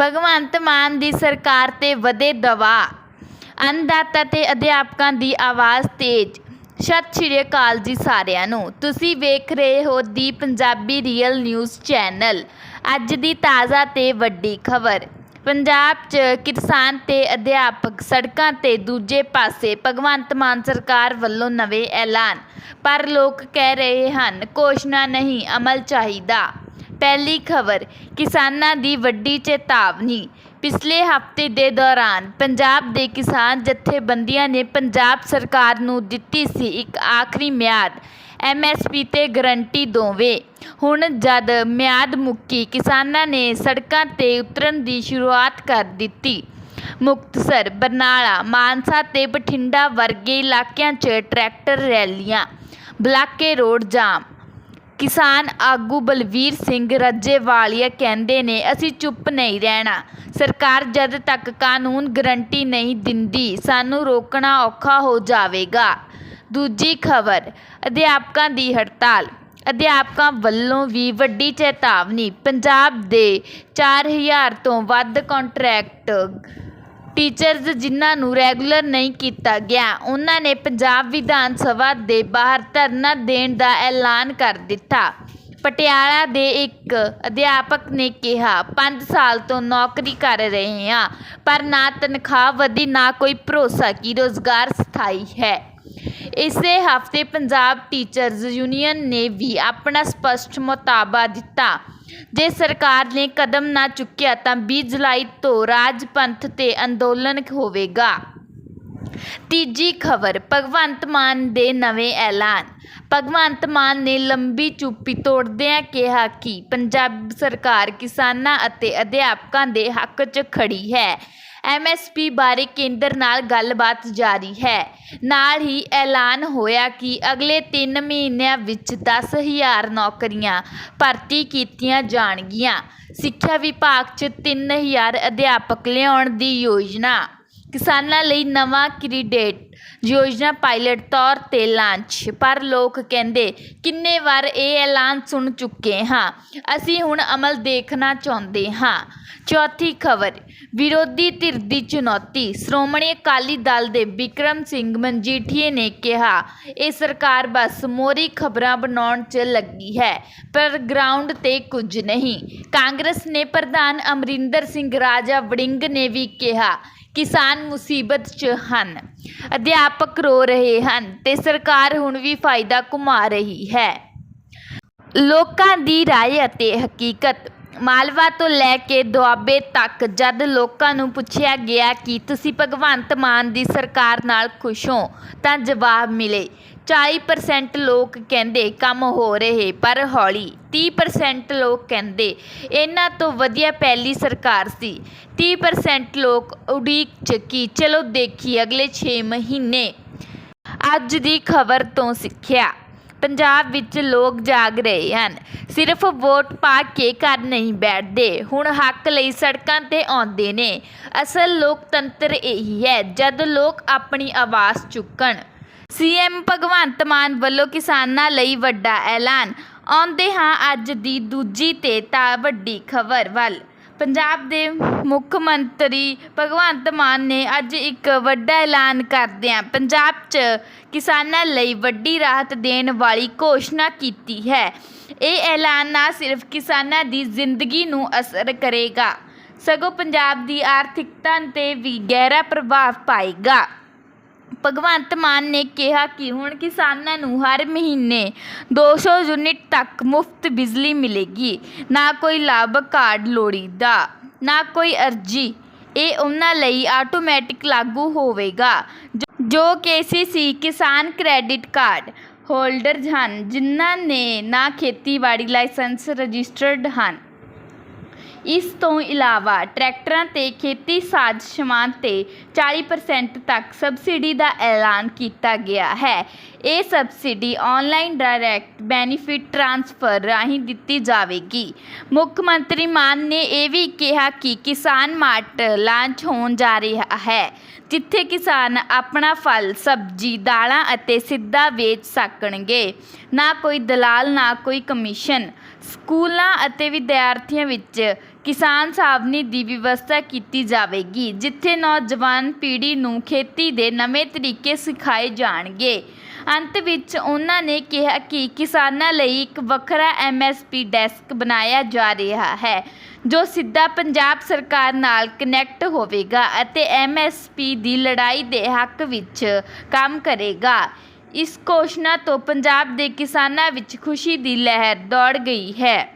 ਭਗਵੰਤ ਮਾਨ ਦੀ ਸਰਕਾਰ ਤੇ ਵਧੇ ਦਬਾਅ ਅੰਨਦਾਤਾ ਅਤੇ ਅਧਿਆਪਕਾਂ ਦੀ ਆਵਾਜ਼ ਤੇਜ਼। ਸਤਿ ਸ਼੍ਰੀ ਅਕਾਲ ਜੀ ਸਾਰਿਆਂ ਨੂੰ। ਤੁਸੀਂ ਵੇਖ ਰਹੇ ਹੋ ਦੀ ਪੰਜਾਬੀ ਰੀਅਲ ਨਿਊਜ਼ ਚੈਨਲ ਅੱਜ ਦੀ ਤਾਜ਼ਾ ਤੇ ਵੱਡੀ ਖਬਰ। ਪੰਜਾਬ 'ਚ ਕਿਸਾਨ ਤੇ ਅਧਿਆਪਕ ਸੜਕਾਂ ਤੇ ਦੂਜੇ ਪਾਸੇ ਭਗਵੰਤ ਮਾਨ ਸਰਕਾਰ ਵੱਲੋਂ ਨਵੇਂ ਐਲਾਨ। ਪਰ ਲੋਕ ਕਹਿ ਰਹੇ ਹਨ, ਘੋਸ਼ਣਾ ਨਹੀਂ, ਅਮਲ ਚਾਹੀਦਾ। ਪਹਿਲੀ ਖਬਰ, ਕਿਸਾਨਾਂ ਦੀ ਵੱਡੀ ਚੇਤਾਵਨੀ। ਪਿਛਲੇ ਹਫ਼ਤੇ ਦੇ ਦੌਰਾਨ ਪੰਜਾਬ ਦੇ ਕਿਸਾਨ ਜਥੇਬੰਦੀਆਂ ਨੇ ਪੰਜਾਬ ਸਰਕਾਰ ਨੂੰ ਦਿੱਤੀ ਸੀ ਇੱਕ ਆਖਰੀ ਮਿਆਦ, ਐਮਐਸਪੀ ਤੇ ਗਰੰਟੀ ਦੋਵੇਂ। ਹੁਣ ਜਦ ਮਿਆਦ ਮੁੱਕੀ, ਕਿਸਾਨਾਂ ਨੇ ਸੜਕਾਂ ਤੇ ਉਤਰਨ ਦੀ ਸ਼ੁਰੂਆਤ ਕਰ ਦਿੱਤੀ। ਮੁਕਤਸਰ, ਬਰਨਾਲਾ, ਮਾਨਸਾ ਤੇ ਬਠਿੰਡਾ ਵਰਗੇ ਇਲਾਕਿਆਂ 'ਚ ਟਰੈਕਟਰ ਰੈਲੀਆਂ, ਬਲਾਕੇ ਰੋਡ ਜਾਮ। ਕਿਸਾਨ ਆਗੂ ਬਲਵੀਰ ਸਿੰਘ ਰੱਜੇਵਾਲੀਆ ਕਹਿੰਦੇ ਨੇ, ਅਸੀਂ ਚੁੱਪ ਨਹੀਂ ਰਹਿਣਾ। ਸਰਕਾਰ ਜਦ ਤੱਕ ਕਾਨੂੰਨ ਗਰੰਟੀ ਨਹੀਂ ਦਿੰਦੀ, ਸਾਨੂੰ ਰੋਕਣਾ ਔਖਾ ਹੋ ਜਾਵੇਗਾ। ਦੂਜੀ ਖਬਰ, ਅਧਿਆਪਕਾਂ ਦੀ ਹੜਤਾਲ। ਅਧਿਆਪਕਾਂ ਵੱਲੋਂ ਵੀ ਵੱਡੀ ਚੇਤਾਵਨੀ। ਪੰਜਾਬ ਦੇ 4000 ਤੋਂ ਵੱਧ ਕੰਟਰੈਕਟ ਟੀਚਰਜ਼ ਜਿਨ੍ਹਾਂ ਨੂੰ ਰੈਗੂਲਰ ਨਹੀਂ ਕੀਤਾ ਗਿਆ, ਉਹਨਾਂ ਨੇ ਪੰਜਾਬ ਵਿਧਾਨ ਸਭਾ ਦੇ ਬਾਹਰ ਧਰਨਾ ਦੇਣ ਦਾ ਐਲਾਨ ਕਰ ਦਿੱਤਾ। ਪਟਿਆਲਾ ਦੇ ਇੱਕ ਅਧਿਆਪਕ ਨੇ ਕਿਹਾ, ਪੰਜ ਸਾਲ ਤੋਂ ਨੌਕਰੀ ਕਰ ਰਹੇ ਹਾਂ, ਪਰ ਨਾ ਤਨਖਾਹ ਵਧੀ, ਨਾ ਕੋਈ ਭਰੋਸਾ ਕਿ ਰੁਜ਼ਗਾਰ ਸਥਾਈ ਹੈ। ਇਸੇ ਹਫ਼ਤੇ ਪੰਜਾਬ ਟੀਚਰਜ਼ ਯੂਨੀਅਨ ਨੇ ਵੀ ਆਪਣਾ ਸਪੱਸ਼ਟ ਮੁਤਾਬਾ ਦਿੱਤਾ। ਜੇ ਸਰਕਾਰ ਨੇ ਕਦਮ ਨਾ ਚੁੱਕਿਆ ਤਾਂ 20 ਜੁਲਾਈ ਤੋਂ ਰਾਜ ਪੰਥ ਤੇ ਅੰਦੋਲਨ ਹੋਵੇਗਾ। ਤੀਜੀ ਖਬਰ, ਭਗਵੰਤ ਮਾਨ ਦੇ ਨਵੇਂ ਐਲਾਨ। ਭਗਵੰਤ ਮਾਨ ਨੇ ਲੰਬੀ ਚੁੱਪੀ ਤੋੜਦਿਆਂ ਕਿਹਾ ਕਿ ਪੰਜਾਬ ਸਰਕਾਰ ਕਿਸਾਨਾਂ ਅਤੇ ਅਧਿਆਪਕਾਂ ਦੇ ਹੱਕ 'ਚ ਖੜੀ ਹੈ। ਐਮਐਸਪੀ ਬਾਰੇ ਕੇਂਦਰ ਨਾਲ ਗੱਲਬਾਤ ਜਾਰੀ ਹੈ। ਨਾਲ ਹੀ ਐਲਾਨ ਹੋਇਆ ਕਿ ਅਗਲੇ ਤਿੰਨ ਮਹੀਨਿਆਂ ਵਿੱਚ ਦਸ ਹਜ਼ਾਰ ਨੌਕਰੀਆਂ ਭਰਤੀ ਕੀਤੀਆਂ ਜਾਣਗੀਆਂ। ਸਿੱਖਿਆ ਵਿਭਾਗ 'ਚ 3000 ਅਧਿਆਪਕ ਲਿਆਉਣ ਦੀ ਯੋਜਨਾ। ਕਿਸਾਨਾਂ ਲਈ ਨਵਾਂ ਕ੍ਰੀਡੇਟ ਯੋਜਨਾ ਪਾਇਲਟ ਤੌਰ ਤੇ ਲਾਂਚ। ਪਰ ਲੋਕ ਕਹਿੰਦੇ, ਕਿੰਨੇ ਵਾਰ ਇਹ ਐਲਾਨ ਸੁਣ ਚੁੱਕੇ ਹਾਂ। ਅਸੀਂ ਹੁਣ ਅਮਲ ਦੇਖਣਾ ਚਾਹੁੰਦੇ ਹਾਂ। ਚੌਥੀ ਖਬਰ, ਵਿਰੋਧੀ ਧਿਰ ਦੀ ਚੁਣੌਤੀ। ਸ਼੍ਰੋਮਣੀ ਅਕਾਲੀ ਦਲ ਦੇ ਬਿਕਰਮ ਸਿੰਘ ਮਨਜੀਠੀਏ ਨੇ ਕਿਹਾ, ਇਹ ਸਰਕਾਰ ਬਸ ਮੋਹਰੀ ਖਬਰਾਂ ਬਣਾਉਣ 'ਚ ਲੱਗੀ ਹੈ, ਪਰ ਗਰਾਊਂਡ ਤੇ ਕੁਝ ਨਹੀਂ। ਕਾਂਗਰਸ ਨੇ ਪ੍ਰਧਾਨ ਅਮਰਿੰਦਰ ਸਿੰਘ ਰਾਜਾ ਵੜਿੰਗ ਨੇ ਵੀ ਕਿਹਾ ਕਿਸਾਨ ਮੁਸੀਬਤ 'ਚ ਹਨ। ਅਧਿਆਪਕ ਰੋ ਰਹੇ ਹਨ ਤੇ ਸਰਕਾਰ ਹੁਣ ਵੀ ਫਾਇਦਾ ਕਮਾ ਰਹੀ ਹੈ। ਲੋਕਾਂ ਦੀ ਰਾਏ ਅਤੇ ਹਕੀਕਤ। ਮਾਲਵਾ ਤੋਂ ਲੈ ਕੇ ਦੁਆਬੇ ਤੱਕ ਜਦ ਲੋਕਾਂ ਨੂੰ ਪੁੱਛਿਆ ਗਿਆ ਕਿ ਤੁਸੀਂ ਭਗਵੰਤ ਮਾਨ ਦੀ ਸਰਕਾਰ ਨਾਲ ਖੁਸ਼ ਹੋ ਤਾਂ ਜਵਾਬ ਮਿਲੇ 40% ਲੋਕ ਕਹਿੰਦੇ ਕੰਮ ਹੋ ਰਹੇ ਪਰ ਹੌਲੀ 30% ਲੋਕ ਕਹਿੰਦੇ, ਇਹਨਾਂ ਤੋਂ ਵਧੀਆ ਪਹਿਲੀ ਸਰਕਾਰ ਸੀ। 30% ਲੋਕ ਉਡੀਕ 'ਚ ਕੀ ਚਲੋ ਦੇਖੀਏ ਅਗਲੇ 6 ਮਹੀਨੇ। ਅੱਜ ਦੀ ਖਬਰ ਤੋਂ ਸਿੱਖਿਆ। ਪੰਜਾਬ ਵਿੱਚ ਲੋਕ ਜਾਗ ਰਹੇ ਹਨ। ਸਿਰਫ ਵੋਟ ਪਾ ਕੇ ਘਰ ਨਹੀਂ ਬੈਠਦੇ। ਹੁਣ ਹੱਕ ਲਈ ਸੜਕਾਂ ਤੇ ਆਉਂਦੇ ਨੇ। ਅਸਲ ਲੋਕਤੰਤਰ ਇਹੀ ਹੈ, ਜਦ ਲੋਕ ਆਪਣੀ ਆਵਾਜ਼ ਚੁੱਕਣ। ਸੀਐਮ ਭਗਵੰਤ ਮਾਨ ਵੱਲੋਂ ਕਿਸਾਨਾਂ ਲਈ ਵੱਡਾ ਐਲਾਨ। ਆਉਂਦੇ ਹਾਂ ਅੱਜ ਦੀ ਦੂਜੀ ਤੇ ਤਾਂ ਵੱਡੀ ਖਬਰ ਵੱਲ। ਪੰਜਾਬ ਦੇ ਮੁੱਖ ਮੰਤਰੀ ਭਗਵੰਤ ਮਾਨ ਨੇ ਅੱਜ ਇੱਕ ਵੱਡਾ ਐਲਾਨ ਕਰਦਿਆਂ ਪੰਜਾਬ 'ਚ ਕਿਸਾਨਾਂ ਲਈ ਵੱਡੀ ਰਾਹਤ ਦੇਣ ਵਾਲੀ ਘੋਸ਼ਣਾ ਕੀਤੀ ਹੈ। ਇਹ ਐਲਾਨ ਨਾ ਸਿਰਫ ਕਿਸਾਨਾਂ ਦੀ ਜ਼ਿੰਦਗੀ ਨੂੰ ਅਸਰ ਕਰੇਗਾ, ਸਗੋਂ ਪੰਜਾਬ ਦੀ ਆਰਥਿਕਤਾ 'ਤੇ ਵੀ ਗਹਿਰਾ ਪ੍ਰਭਾਵ ਪਾਏਗਾ। ਭਗਵੰਤ ਮਾਨ ਨੇ ਕਿਹਾ ਕਿ ਹੁਣ ਕਿਸਾਨਾਂ ਨੂੰ ਹਰ ਮਹੀਨੇ ਦੋ ਸੌ ਯੂਨਿਟ ਤੱਕ ਮੁਫਤ ਬਿਜਲੀ ਮਿਲੇਗੀ। ਨਾ ਕੋਈ ਲਾਭ ਕਾਰਡ ਲੋੜੀਦਾ, ਨਾ ਕੋਈ ਅਰਜੀ। ਇਹ ਉਹਨਾਂ ਲਈ ਆਟੋਮੈਟਿਕ ਲਾਗੂ ਹੋਵੇਗਾ, ਜੋ- ਜੋ ਕੇਸੀਸੀ ਕਿਸਾਨ ਕ੍ਰੈਡਿਟ ਕਾਰਡ ਹੋਲਡਰਜ਼ ਹਨ, ਜਿਨ੍ਹਾਂ ਨੇ ਨਾ ਖੇਤੀਬਾੜੀ ਲਾਇਸੈਂਸ ਰਜਿਸਟਰਡ ਹਨ। ਇਸ ਤੋਂ ਇਲਾਵਾ ਟਰੈਕਟਰਾਂ ਤੇ ਖੇਤੀ ਸਾਜ਼ ਸਮਾਨ ਤੇ 40% ਤੱਕ ਸਬਸਿਡੀ ਦਾ ਐਲਾਨ ਕੀਤਾ ਗਿਆ ਹੈ। ਇਹ subsidy online direct benefit transfer ਰਾਹੀਂ ਦਿੱਤੀ ਜਾਵੇਗੀ। ਮੁੱਖ ਮੰਤਰੀ ਮਾਨ ਨੇ ਇਹ ਵੀ ਕਿਹਾ ਕਿ ਕਿਸਾਨ ਮਾਰਟ ਲਾਂਚ ਹੋਣ ਜਾ ਰਿਹਾ ਹੈ, ਜਿੱਥੇ ਕਿਸਾਨ ਆਪਣਾ ਫਲ, ਸਬਜ਼ੀ, ਦਾਲਾਂ ਅਤੇ ਸਿੱਧਾ ਵੇਚ ਸਕਣਗੇ। ਨਾ ਕੋਈ ਦਲਾਲ, ਨਾ ਕੋਈ ਕਮਿਸ਼ਨ। ਸਕੂਲਾਂ ਅਤੇ ਵਿਦਿਆਰਥੀਆਂ ਵਿੱਚ ਕਿਸਾਨ ਸਾਵਨੀ ਦੀ ਵਿਵਸਥਾ ਕੀਤੀ ਜਾਵੇਗੀ, ਜਿੱਥੇ ਨੌਜਵਾਨ ਪੀੜ੍ਹੀ ਨੂੰ ਖੇਤੀ ਦੇ ਨਵੇਂ ਤਰੀਕੇ ਸਿਖਾਏ ਜਾਣਗੇ। ਅੰਤ ਵਿੱਚ ਉਹਨਾਂ ਨੇ ਕਿਹਾ ਕਿ ਕਿਸਾਨਾਂ ਲਈ ਇੱਕ ਵੱਖਰਾ ਐਮਐਸਪੀ ਡੈਸਕ ਬਣਾਇਆ ਜਾ ਰਿਹਾ ਹੈ, ਜੋ ਸਿੱਧਾ ਪੰਜਾਬ ਸਰਕਾਰ ਨਾਲ ਕਨੈਕਟ ਹੋਵੇਗਾ ਅਤੇ ਐਮਐਸਪੀ ਦੀ ਲੜਾਈ ਦੇ ਹੱਕ ਵਿੱਚ ਕੰਮ ਕਰੇਗਾ। ਇਸ ਘੋਸ਼ਣਾ ਤੋਂ ਪੰਜਾਬ ਦੇ ਕਿਸਾਨਾਂ ਵਿੱਚ ਖੁਸ਼ੀ ਦੀ ਲਹਿਰ ਦੌੜ ਗਈ ਹੈ।